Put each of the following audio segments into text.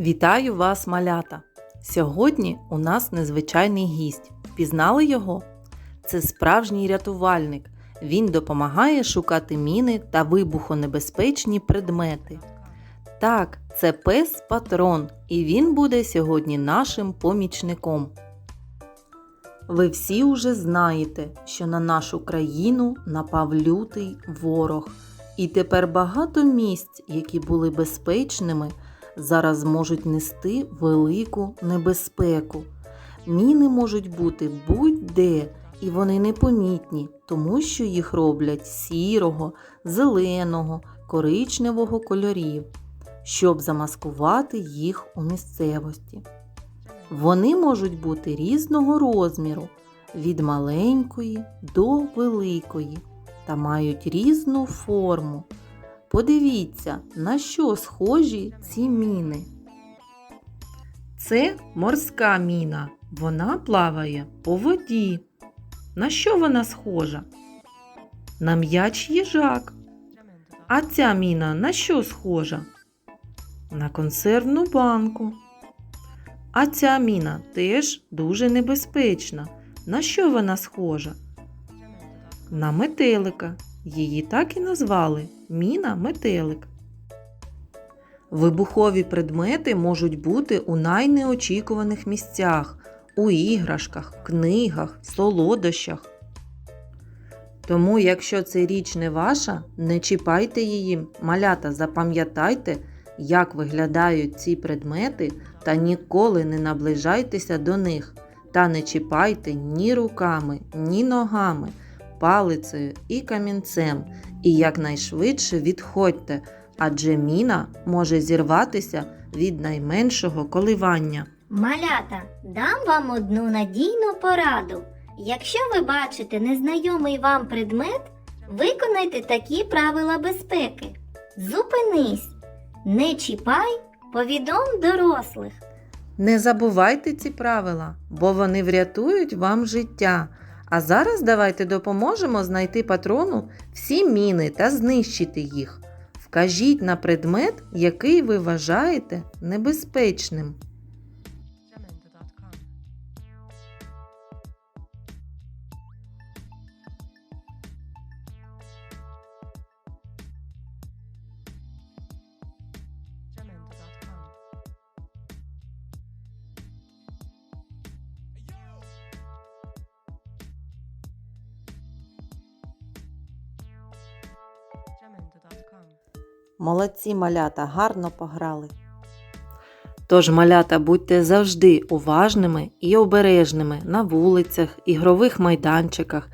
Вітаю вас, малята! Сьогодні у нас незвичайний гість. Впізнали його? Це справжній рятувальник. Він допомагає шукати міни та вибухонебезпечні предмети. Так, це пес патрон, і він буде сьогодні нашим помічником. Ви всі уже знаєте, що на нашу країну напав лютий ворог, і тепер багато місць, які були безпечними, зараз можуть нести велику небезпеку. Міни можуть бути будь-де, і вони непомітні, тому що їх роблять сірого, зеленого, коричневого кольорів, щоб замаскувати їх у місцевості. Вони можуть бути різного розміру, від маленької до великої, та мають різну форму. Подивіться, на що схожі ці міни. Це морська міна. Вона плаває по воді. На що вона схожа? На м'яч їжак. А ця міна на що схожа? На консервну банку. А ця міна теж дуже небезпечна. На що вона схожа? На метелика. Її так і назвали міна метелик. Вибухові предмети можуть бути у найнеочікуваних місцях, у іграшках, книгах, солодощах. Тому, якщо це річ не ваша, не чіпайте її, малята, запам'ятайте, як виглядають ці предмети, та ніколи не наближайтеся до них, та не чіпайте ні руками, ні ногами, палицею і камінцем, і якнайшвидше відходьте, адже міна може зірватися від найменшого коливання. Малята, дам вам одну надійну пораду. Якщо ви бачите незнайомий вам предмет, виконайте такі правила безпеки. Зупинись, не чіпай, повідом дорослих. Не забувайте ці правила, бо вони врятують вам життя. А зараз давайте допоможемо знайти патрону всі міни та знищити їх. Вкажіть на предмет, який ви вважаєте небезпечним. Молодці малята, гарно пограли. Тож, малята, будьте завжди уважними і обережними на вулицях, ігрових майданчиках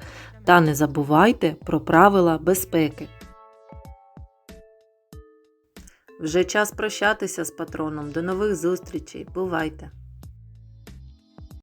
та не забувайте про правила безпеки. Вже час прощатися з патроном. До нових зустрічей. Бувайте!